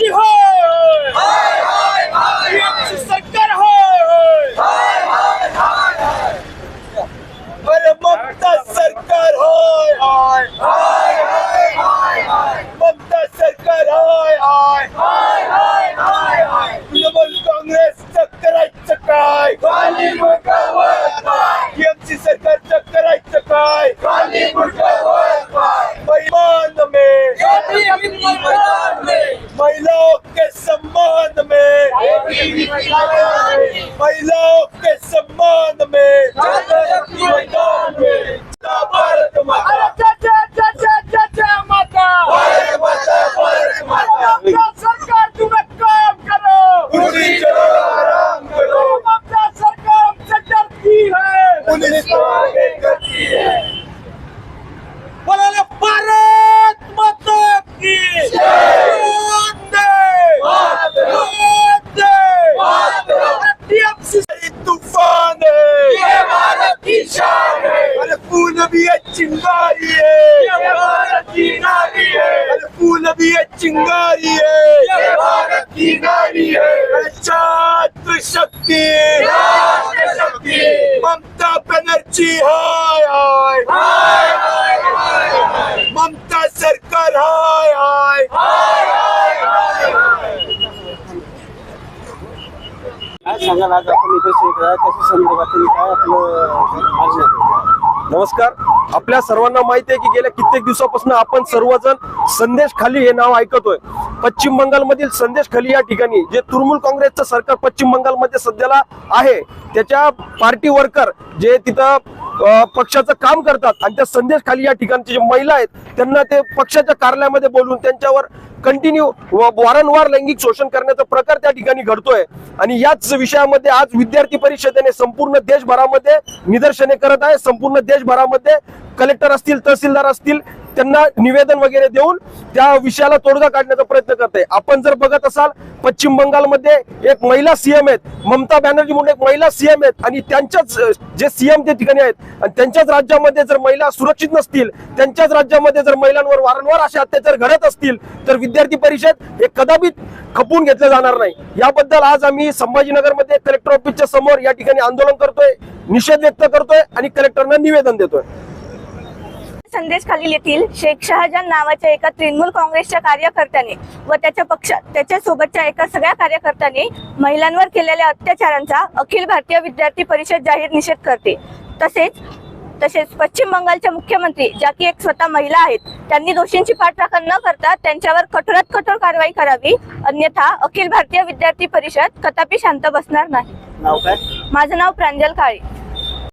बॅनर्जी होय। TMC सरकार होय। अरे ममता सरकार होय। होय ममता सरकार होय। होय तृणमूल काँग्रेसचं करायचं काय? टीएमसी सरकारचं करायचं काय? महिमान में महिलाओं के सम्मान में महिलाओं के सम्मान में भारत माता सरकार तुम्हें काम करो Yeah चलो आराम करो ममता सरकार हमसे डरती है पुलिस तो आगे करती है बोला भारत माता की वंदे वंदे टीएमसी तूफान है भारत की शान है अरे फूल भी है चिंगारी है। ये भारत की नारी है। अरे फूल भी है चिंगारी है। ये भारत की नारी है। छात्र शक्ति शक्ति ममता बनर्जी हाय हाय। ममता सरकार हाय हाय। सांगाल आज आपण इथे कशा काय आपलं? नमस्कार. आपल्या सर्वांना माहिती आहे की गेल्या कित्येक दिवसापासून आपण सर्वजण संदेश खाली हे नाव ऐकतोय. पश्चिम बंगालमधील संदेश खाली या ठिकाणी जे तृणमूल काँग्रेसचं सरकार पश्चिम बंगालमध्ये सध्याला आहे त्याच्या पार्टी वर्कर जे तिथं पक्षाचं काम करतात आणि त्या संदेश खाली या ठिकाणचे जे महिला आहेत त्यांना ते पक्षाच्या कार्यालयामध्ये बोलून त्यांच्यावर कंटिन्यू वारंवार लैंगिक शोषण करण्याचा प्रकार त्या ठिकाणी घडतोय. आणि याच विषयामध्ये आज विद्यार्थी परिषदेने संपूर्ण देशभरामध्ये निदर्शने करत आहे संपूर्ण देशभरामध्ये कलेक्टर असतील तहसीलदार असतील त्यांना निवेदन वगैरे देऊन त्या विषयाला तोडगा काढण्याचा प्रयत्न करते आहे आपण जर बघत असाल पश्चिम बंगालमध्ये एक महिला सीएम आहेत. ममता बॅनर्जी म्हणून एक महिला सीएम आहेत. आणि त्यांच्याच जे सीएम त्या ठिकाणी आहेत. आणि त्यांच्याच राज्यामध्ये जर महिला सुरक्षित नसतील त्यांच्याच राज्यामध्ये जर महिलांवर वारंवार असे अत्याचार घडत असतील तर विद्यार्थी परिषद हे कदापि खपून घेतलं जाणार नाही. याबद्दल आज आम्ही संभाजीनगरमध्ये कलेक्टर ऑफिसच्या समोर या ठिकाणी आंदोलन करतोय निषेध व्यक्त करतोय आणि कलेक्टरना निवेदन देतोय. खालील येथील शेख शहाजान नावाच्या एका तृणमूल काँग्रेसच्या कार्यकर्त्याने व त्याच्या पक्षात त्याच्या सोबतच्या एका सगळ्या कार्यकर्त्यांनी महिलांवर केलेल्या अत्याचारांचा अखिल भारतीय विद्यार्थी परिषद जाहीर निषेध करते. तसेच तसेच पश्चिम बंगालच्या मुख्यमंत्री ज्या की एक स्वतः महिला आहेत त्यांनी दोषींची पाठराखण न करता त्यांच्यावर कठोरात कठोर कारवाई करावी अन्यथा अखिल भारतीय विद्यार्थी परिषद कदापि शांत बसणार नाही. माझं नाव प्रांजल काळे.